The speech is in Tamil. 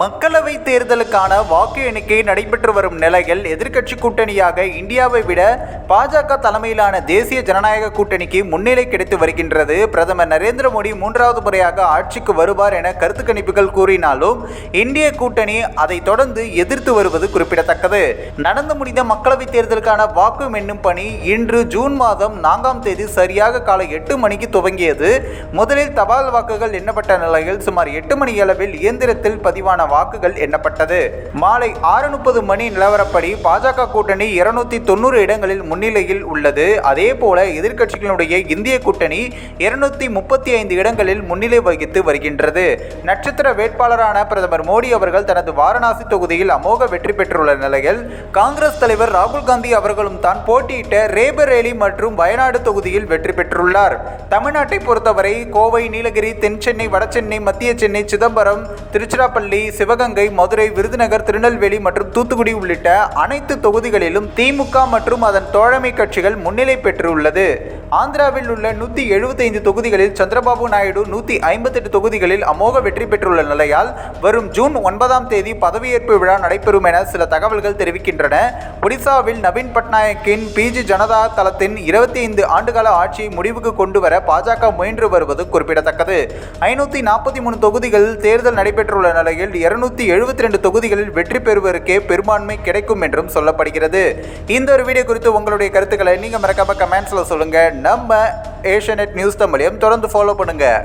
மக்களவை தேர்தலுக்கான வாக்கு எண்ணிக்கை நடைபெற்று வரும் நிலையில் எதிர்க்கட்சி கூட்டணியாக இந்தியாவை விட பாஜக தலைமையிலான தேசிய ஜனநாயக கூட்டணிக்கு முன்னிலை கிடைத்து வருகின்றது. பிரதமர் நரேந்திர மோடி மூன்றாவது முறையாக ஆட்சிக்கு வருவார் என கருத்து கணிப்புகள் கூறினாலும் இந்திய கூட்டணி அதை தொடர்ந்து எதிர்த்து வருவது குறிப்பிடத்தக்கது. நடந்து முடிந்த மக்களவைத் தேர்தலுக்கான வாக்கு எண்ணும் பணி இன்று ஜூன் மாதம் நான்காம் தேதி சரியாக காலை எட்டு மணிக்கு துவங்கியது. முதலில் தபால் வாக்குகள் எண்ணப்பட்ட நிலையில் சுமார் எட்டு மணி அளவில் இயந்திரத்தில் பதிவான வாக்குகள் எண்ணப்பட்டது. மாலை ஆறு முப்பது மணி நிலவரப்படி பாஜக கூட்டணி இருநூத்தி தொண்ணூறு இடங்களில் முன்னிலையில் உள்ளது. அதே போல எதிர்க்கட்சிகளுடைய இந்திய கூட்டணி இருநூத்தி முப்பத்தி ஐந்து இடங்களில் முன்னிலை வகித்து வருகின்றது. நட்சத்திர வேட்பாளரான பிரதமர் மோடி அவர்கள் தனது வாரணாசி தொகுதியில் அமோக வெற்றி பெற்றுள்ள நிலையில் காங்கிரஸ் தலைவர் ராகுல் காந்தி அவர்களும் தான் போட்டியிட்ட ரேபரேலி மற்றும் வயநாடு தொகுதியில் வெற்றி பெற்றுள்ளார். தமிழ்நாட்டை பொறுத்தவரை கோவை நீலகிரி தென் சென்னை வடசென்னை மத்திய சென்னை சிதம்பரம் திருச்சிராப்பள்ளி சிவகங்கை மதுரை விருதுநகர் திருநெல்வேலி மற்றும் தூத்துக்குடி உள்ளிட்ட அனைத்து தொகுதிகளிலும் திமுக மற்றும் அதன் தோழமை கட்சிகள் முன்னிலை பெற்றுள்ளது. ஆந்திராவில் உள்ள நூற்றி எழுபத்தைந்து தொகுதிகளில் சந்திரபாபு நாயுடு நூற்றி ஐம்பத்தெட்டு தொகுதிகளில் அமோக வெற்றி பெற்றுள்ள நிலையால் வரும் ஜூன் ஒன்பதாம் தேதி பதவியேற்பு விழா நடைபெறும் என சில தகவல்கள் தெரிவிக்கின்றன. ஒடிசாவில் நவீன் பட்நாயக்கின் பிஜி ஜனதா தளத்தின் இருபத்தி ஐந்து ஆண்டுகால ஆட்சியை முடிவுக்கு கொண்டு வர பாஜக முயன்று வருவது குறிப்பிடத்தக்கது. ஐநூற்றி நாற்பத்தி மூணு தொகுதிகளில் தேர்தல் நடைபெற்றுள்ள நிலையில் இருநூத்தி எழுபத்தி ரெண்டு தொகுதிகளில் வெற்றி பெறுவதற்கே பெரும்பான்மை கிடைக்கும் என்றும் சொல்லப்படுகிறது. இந்த ஒரு வீடியோ குறித்து உங்களுடைய கருத்துக்களை நீங்கள் மறக்காம கமெண்ட்ஸில் சொல்லுங்கள் நம்ம ஏஷியநெட் நியூஸ் தமிழையும் தொடர்ந்து ஃபாலோ பண்ணுங்கள்